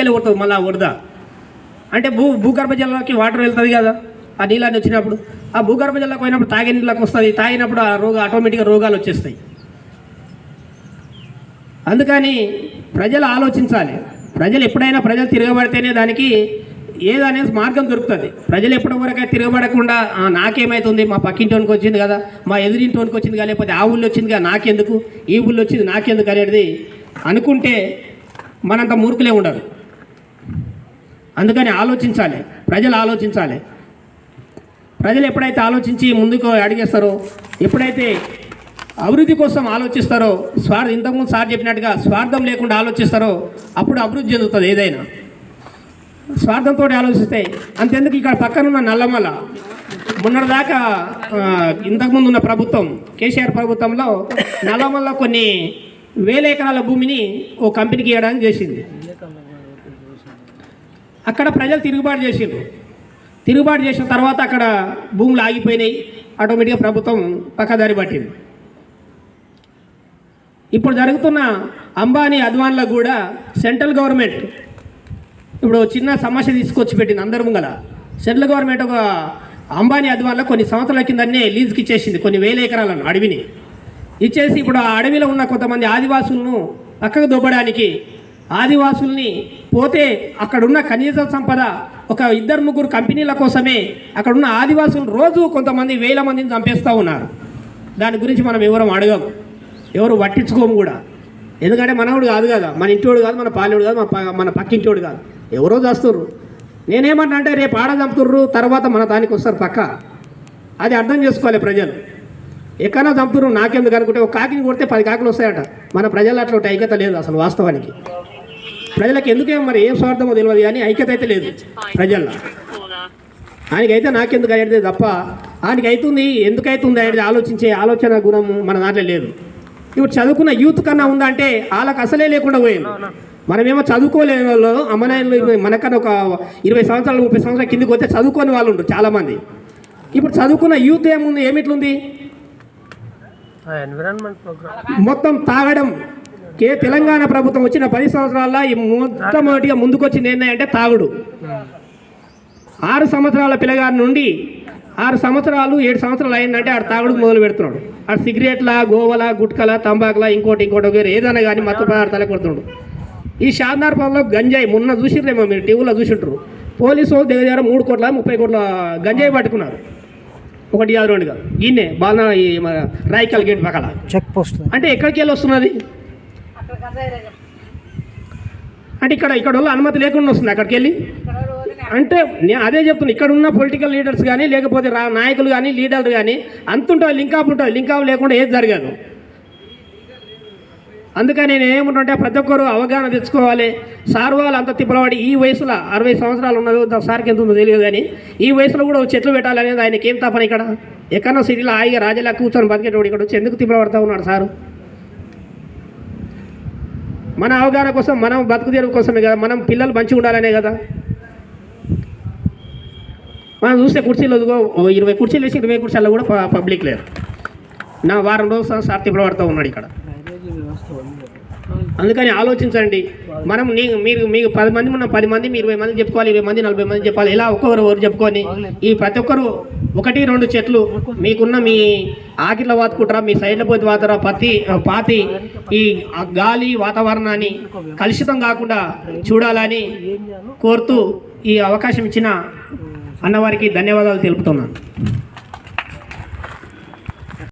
వెళ్ళి కొడుతుంది మళ్ళీ వరద. అంటే భూ భూగర్భ జలంలోకి వాటర్ వెళ్తుంది కదా ఆ నీళ్ళని వచ్చినప్పుడు. ఆ భూగర్భ జలంలోకి పోయినప్పుడు తాగే నీళ్ళకి వస్తుంది తాగినప్పుడు ఆ రోగ ఆటోమేటిక్గా రోగాలు వచ్చేస్తాయి. అందుకని ప్రజలు ఆలోచించాలి. ప్రజలు ఎప్పుడైనా ప్రజలు తిరగబడితేనే దానికి ఏదనేది మార్గం దొరుకుతుంది. ప్రజలు ఎప్పటి వరకు తిరగబడకుండా నాకేమవుతుంది మా పక్కింటోనికి వచ్చింది కదా మా ఎదురింటోనికి వచ్చింది కదా లేకపోతే ఆ ఊళ్ళో వచ్చింది కదా నాకెందుకు ఈ ఊళ్ళో వచ్చింది నాకెందుకు అనేది అనుకుంటే మనంత మూర్ఖులే ఉండరు. అందుకని ఆలోచించాలి. ప్రజలు ఆలోచించాలి. ప్రజలు ఎప్పుడైతే ఆలోచించి ముందుకు అడిగేస్తారో ఎప్పుడైతే అభివృద్ధి కోసం ఆలోచిస్తారో స్వార్థ ఇంతకుముందు సార్ చెప్పినట్టుగా స్వార్థం లేకుండా ఆలోచిస్తారో అప్పుడు అభివృద్ధి చెందుతుంది ఏదైనా. స్వార్థంతో ఆలోచిస్తే అంతెందుకు ఇక్కడ పక్కనున్న నల్లమల? మొన్నటిదాకా ఇంతకుముందు ఉన్న ప్రభుత్వం కేసీఆర్ ప్రభుత్వంలో నల్లమల్ల కొన్ని వేల ఎకరాల భూమిని ఓ కంపెనీకి ఇవ్వడానికి చేసింది. అక్కడ ప్రజలు తిరుగుబాటు చేసిండ్రు. తిరుగుబాటు చేసిన తర్వాత అక్కడ భూములు ఆగిపోయినాయి. ఆటోమేటిక్గా ప్రభుత్వం పక్కదారి పట్టింది. ఇప్పుడు జరుగుతున్న అంబానీ అద్వాన్లకు కూడా సెంట్రల్ గవర్నమెంట్ ఇప్పుడు చిన్న సమస్య తీసుకొచ్చి పెట్టింది అందరి ముంగల. సెంట్రల్ గవర్నమెంట్ ఒక అంబానీ అద్వాన్లో కొన్ని సంవత్సరాల కిందనే లీజుకి ఇచ్చేసింది కొన్ని వేల ఎకరాలను అడవిని. ఇచ్చేసి ఇప్పుడు ఆ అడవిలో ఉన్న కొంతమంది ఆదివాసులను పక్కకు దొబ్బడానికి ఆదివాసుల్ని పోతే అక్కడున్న ఖనిజ సంపద ఒక ఇద్దరు ముగ్గురు కంపెనీల కోసమే అక్కడున్న ఆదివాసులు రోజు కొంతమంది వేల మందిని చంపేస్తూ ఉన్నారు. దాని గురించి మనం ఎవరం అడగం. ఎవరు పట్టించుకోము కూడా. ఎందుకంటే మనవాడు కాదు కదా. మన ఇంటోడు కాదు మన పాలేడు కాదు మన మన పక్కింటోడు కాదు. ఎవరో చేస్తుర్రు. నేనేమన్నా అంటే రేపు ఆడ చంపుతుర్రు తర్వాత మన దానికి వస్తారు పక్క. అది అర్థం చేసుకోవాలి ప్రజలు. ఎక్కడో చంపుతుర్రు నాకెందుకు అనుకుంటే ఒక కాకిని కొడితే పది కాకులు వస్తాయట. మన ప్రజలు అట్లా ఒకటి ఐక్యత లేదు అసలు వాస్తవానికి. ప్రజలకు ఎందుకేమో మరి ఏం స్వార్థమో తెలియదు కానీ ఐక్యత అయితే లేదు ప్రజల్లో. ఆయనకైతే నాకెందుకు అనేది తప్ప ఆయనకి అవుతుంది ఎందుకు అవుతుంది అనేది ఆలోచించే ఆలోచన గుణం మన దాంట్లో లేదు. ఇప్పుడు చదువుకున్న యూత్ కన్నా ఉందంటే వాళ్ళకి అసలే లేకుండా పోయింది. మనమేమో చదువుకోలేని వాళ్ళు అమ్మనాయనలు మనకన్నా ఒక ఇరవై సంవత్సరాలు ముప్పై సంవత్సరాల కిందికి వస్తే చదువుకోని వాళ్ళు ఉంటారు చాలామంది. ఇప్పుడు చదువుకున్న యూత్ ఏముంది? ఏమిట్లుంది? మొత్తం తాగడం. కే తెలంగాణ ప్రభుత్వం వచ్చిన పది సంవత్సరాల్లో ఈ మొట్టమొదటిగా ముందుకొచ్చింది ఏంటంటే తాగుడు. ఆరు సంవత్సరాల పిల్లగారి నుండి ఆరు సంవత్సరాలు ఏడు సంవత్సరాలు అయిందంటే ఆడు తాగుడుకు మొదలు పెడుతున్నాడు. ఆడు సిగరెట్ల గోవల గుట్కల తంబాకుల ఇంకోటి ఇంకోటి వేరే ఏదైనా కానీ మత్తు పదార్థాలే కొడుతున్నాడు ఈ షాద్నార్ పొలంలో గంజాయి మొన్న చూసిర్రేమో మీరు టీవీలో చూసింటారు పోలీసు వాళ్ళు దగ్గర దగ్గర మూడు కోట్ల ముప్పై కోట్ల గంజాయి పట్టుకున్నారు. ఒకటి కాదు గిన్నె బాగా ఈ మన రాయికల్ గేట్ పక్కల చెక్ పోస్ట్. అంటే ఎక్కడికి వెళ్ళి వస్తున్నది? అంటే ఇక్కడ ఇక్కడ వల్ల అనుమతి లేకుండా వస్తుంది అక్కడికి వెళ్ళి. అంటే నేను అదే చెప్తున్నా ఇక్కడ ఉన్న పొలిటికల్ లీడర్స్ కానీ లేకపోతే రా నాయకులు కానీ లీడర్లు కానీ అంతుంటుంది లింకాప్ ఉంటుంది లింకాప్ లేకుండా ఏది జరగదు. అందుకని నేను ఏముంటుంటే ప్రతి ఒక్కరు అవగాహన తెచ్చుకోవాలి. సార్ వాళ్ళు అంత తిప్పలవాడి ఈ వయసులో అరవై సంవత్సరాలు ఉన్నది సార్కి ఎంత ఉందో తెలియదు కానీ ఈ వయసులో కూడా చెట్లు పెట్టాలనేది ఆయనకి ఏం తప్పని ఇక్కడ? ఎక్కడో సిటీలో హాయిగా రాజలా కూర్చొని బతికేటోడు ఇక్కడ వచ్చి ఎందుకు తిప్పలబడతా ఉన్నాడు సారు? మన అవగాహన కోసం మనం బతుకు తెరువు కోసమే కదా మనం పిల్లలు మంచిగా ఉండాలనే కదా. మనం చూస్తే కుర్చీలు ఇదిగో ఇరవై కుర్చీలు వేసి ఇరవై కుర్చీల్లో కూడా పబ్లిక్ లేరు. నా వారం రోజులు సార్ తిప్పలబడతా ఉన్నాడు ఇక్కడ. అందుకని ఆలోచించండి. మనం నీ మీరు మీకు పది మంది ఉన్న పది మంది ఇరవై మంది చెప్పుకోవాలి ఇరవై మంది నలభై మంది చెప్పాలి ఇలా ఒక్కొక్కరు ఎవరు చెప్పుకొని ఈ ప్రతి ఒక్కరు ఒకటి రెండు చెట్లు మీకున్న మీ ఆకిట్ల వాతుకుంటారా మీ సైడ్ల పోతే వాతారా పత్తి పాతి ఈ గాలి వాతావరణాన్ని కలుషితం కాకుండా చూడాలని కోరుతూ ఈ అవకాశం ఇచ్చిన అన్నవారికి ధన్యవాదాలు తెలుపుతున్నాను.